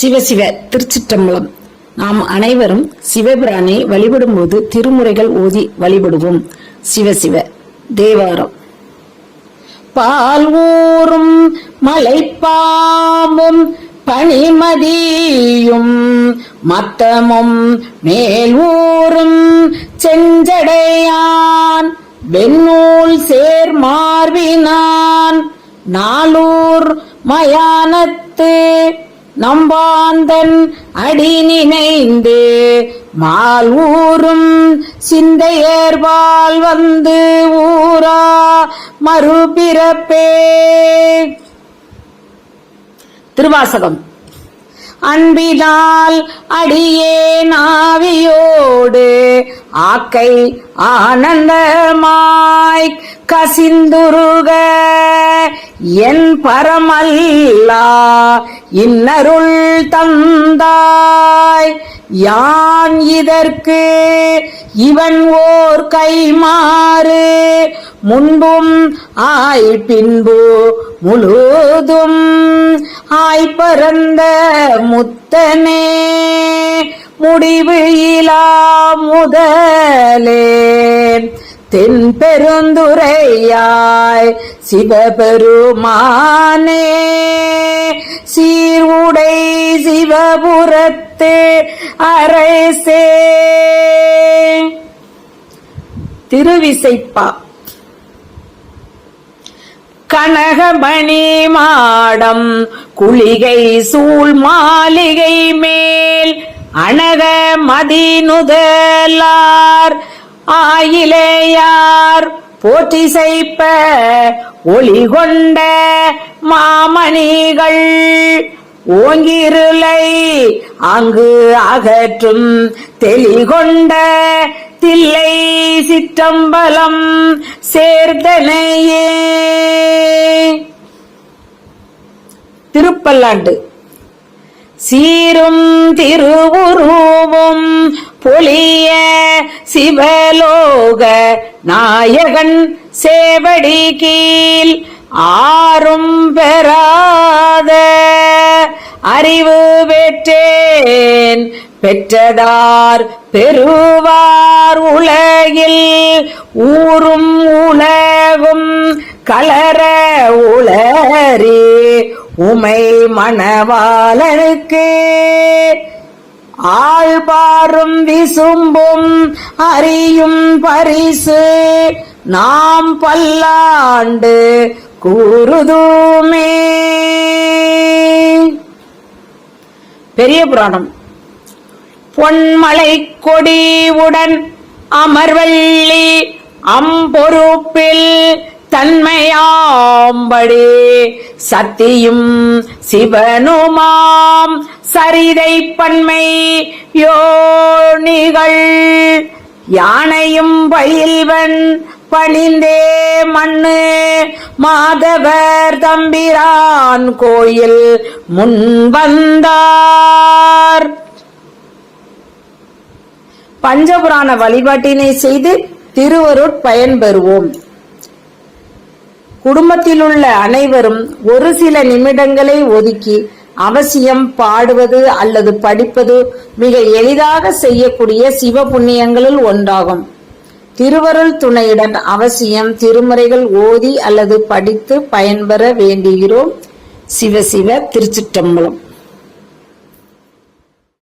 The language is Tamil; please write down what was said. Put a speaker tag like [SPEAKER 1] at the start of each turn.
[SPEAKER 1] சிவசிவ திருச்சிற்றம்பலம். நாம் அனைவரும் சிவபிரானை வழிபடும்போது திருமுறைகள் ஓதி வழிபடுவோம். சிவசிவ தேவாரம். பால் ஊறும் மலைப்பாம்பும் பனிமதியும் மத்தமும் மேல் ஊறும் செஞ்சடையான். வெண்ணூல் சேர் மார்பினான். நாளூர் மயானத்து நம்பாந்தன் அடி நினைந்து மால் ஊரும் சிந்தையேர்வால் வந்து ஊரா மறுபிறப்பே. திருவாசகம். அன்பினால் அடியே நாவியோடு ஆக்கை ஆனந்தமாய் கசிந்துருக. என் பரமல்லா இன்னருள் தந்தாய். யான் இதற்கு? இவன் ஓர் கைமாறு. முன்பும் ஆய் பின்பு முழுதும் ஆய் பரந்த முத்தனே. முடிவு இலா முதலே. தென் பெருந்துரையாய் சிவபெருமானே. சீர்வுடை சிவபுரத்தே அரசே. திருவிசைப்பா. கனகமணி மாடம் குளிகை சூழ் மாளிகை மேல் அணக மதிநுதலார் ஆயிலேயார் போற்றி செய்ப்ப? ஒளி கொண்ட மாமணிகள். ஓங்கிருளை அங்கு அகற்றும் தெளிகொண்ட தில்லை சிற்றம்பலம் சேர்தனையே. திருப்பல்லாண்டு. சீரும் திருவுருவும் பொலிய சிவலோக நாயகன் சேவடி கீழ் ஆறும் பெறாத அறிவு பெற்றேன். பெற்றதார் பெறுவார் உலகில் ஊரும் உலகும் கலர உளறி உமை மணவாளனுக்கு. ஆழ்பாரும் விசும்பும் அறியும் பரிசு. நாம் பல்லாண்டு கூறுதுமே. பெரிய புராணம். பொன்மலை கொடிவுடன் அமர்வள்ளி அம்பொறுப்பில் தன்மையாம்படி சத்தியும் சிவனுமாம் சரிதை பன்மை யோனிகள். யானையும் பயில்வன் பணிந்தே மண்ணு மாதவர் தம்பிரான் கோயில் முன் வந்தார். பஞ்சபுராண வழிபாட்டினை செய்து திருவருட் பயன்பெறுவோம் குடும்பத்திலுள்ள அனைவரும் ஒரு சில நிமிடங்களை ஒதுக்கி அவசியம் பாடுவது அல்லது படிப்பது மிக எளிதாக செய்யக்கூடிய சிவ புண்ணியங்களில் ஒன்றாகும். திருவருள் துணையுடன் அவசியம் திருமுறைகள் ஓதி அல்லது படித்து பயன்பெற வேண்டுகிறோம். சிவ சிவ திருச்சிற்றம்பலம்.